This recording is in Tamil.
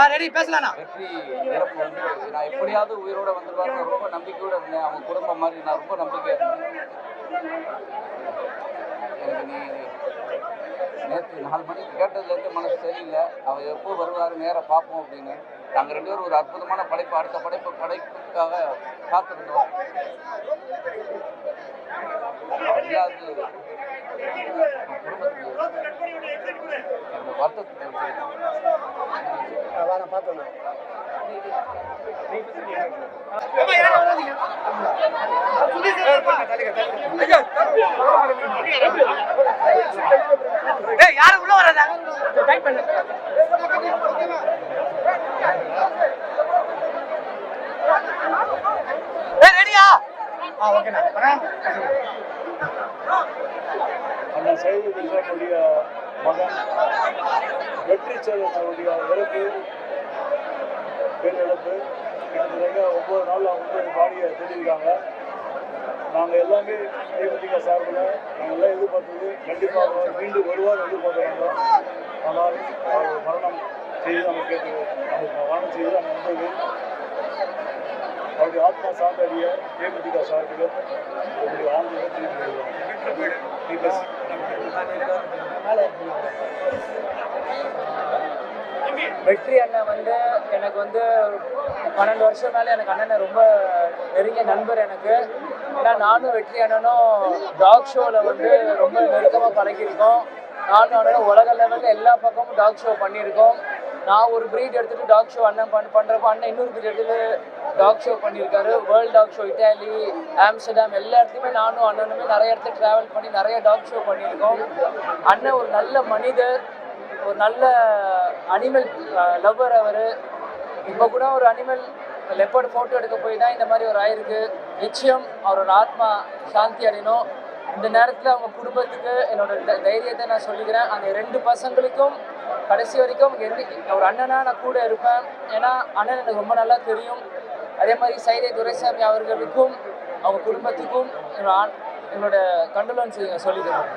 ஆ ரெடி. வெற்றி இறப்பு வந்து நான் எப்படியாவது உயிரோட வந்துடுவாருன்னு ரொம்ப நம்பிக்கையோட இருந்தேன். அவங்க குடும்பம் மாதிரி நான் ரொம்ப நம்பிக்கையா இருந்தேன். எனக்கு நீ நேற்று நாலு மணிக்கு கேட்டதுலேருந்து மனசு சரியில்லை. அவர் எப்போ வருவார் நேராக பார்ப்போம் அப்படின்னு. நாங்கள் ரெண்டு பேரும் ஒரு அற்புதமான படைப்பு அடுத்த படைப்பு படைப்புக்காக காத்திருந்தோம். அவர் இல்லாதது என் குடும்பத்துக்கு என்னோட வருத்தத்தை தெரிவிச்சுக்கிறேன் வாங்க. யாரும் உள்ள வராதா டைப் பண்ணு ரெடியா ஆ ஓகேண்ணா அந்த செய்தி சைவ கிருஷ்ணனுடைய மகன் வெற்றி செல்வனுடைய இறப்பு. பேரிழப்பு கிட்டத்தட்ட ஒவ்வொரு நாள் அவங்க வந்து பாடியை தெரிவிக்காங்க நாங்கள் எல்லாமே தேமுதிக சார்பில் நாங்கள் எல்லாம் எதிர்பார்த்தது கண்டிப்பாக அவர் மீண்டும் வருவார் எதிர்பார்த்து ஆனால் அவர் மரணம் செய்து நமக்கு நமக்கு மரணம் செய்து நம்ம வந்தது. அவருடைய ஆத்மா சார்ந்தறிய தேமுதிக சார்பிலும் அவருடைய ஆழ்ந்த தெரிவித்துள்ளோம் வெற்றி அண்ணன் வந்து எனக்கு வந்து பன்னெண்டு வருஷம் மேலே எனக்கு அண்ணனை ரொம்ப நெருங்கிய நண்பர் எனக்கு. ஏன்னா நானும் வெற்றி அண்ணனும் டாக் ஷோவில் வந்து ரொம்ப நெருக்கமாக பழகியிருக்கோம். நானும் அண்ணனும் உலக லெவலில் எல்லா பக்கமும் டாக் ஷோ பண்ணியிருக்கோம். நான் ஒரு ப்ரீட் எடுத்துட்டு டாக் ஷோ அண்ணன் பண் பண்ணுறப்போ அண்ணன் இன்னொரு ப்ரீட் எடுத்துட்டு டாக் ஷோ பண்ணியிருக்காரு. World talk show Italy Amsterdam எல்லா இடத்துலையுமே நானும் அண்ணனுமே நிறைய இடத்துல ட்ராவல் பண்ணி நிறைய டாக் ஷோ பண்ணியிருக்கோம். அண்ணன் ஒரு நல்ல மனிதர் ஒரு நல்ல அனிமல் லவ்வர் அவர். இப்போ கூட ஒரு அனிமல் லெப்பர்டு ஃபோட்டோ எடுக்க போய் தான் இந்த மாதிரி ஒரு ஆயிருக்கு. நிச்சயம் அவரோட ஆத்மா சாந்தி அடையணும். இந்த நேரத்தில் அவங்க குடும்பத்துக்கு என்னோட த- தைரியத்தை நான் சொல்லிக்கிறேன். அந்த ரெண்டு பசங்களுக்கும் கடைசி வரைக்கும் எந்த ஒரு அண்ணனா நான் கூட இருப்பேன். ஏன்னா அண்ணன் எனக்கு ரொம்ப நல்லா தெரியும். அதே மாதிரி சைதை துரைசாமி அவர்களுக்கும் அவங்க குடும்பத்துக்கும் என்னோட என்னோட கண்டலன்ஸ் சொல்லிக்கிறேன்.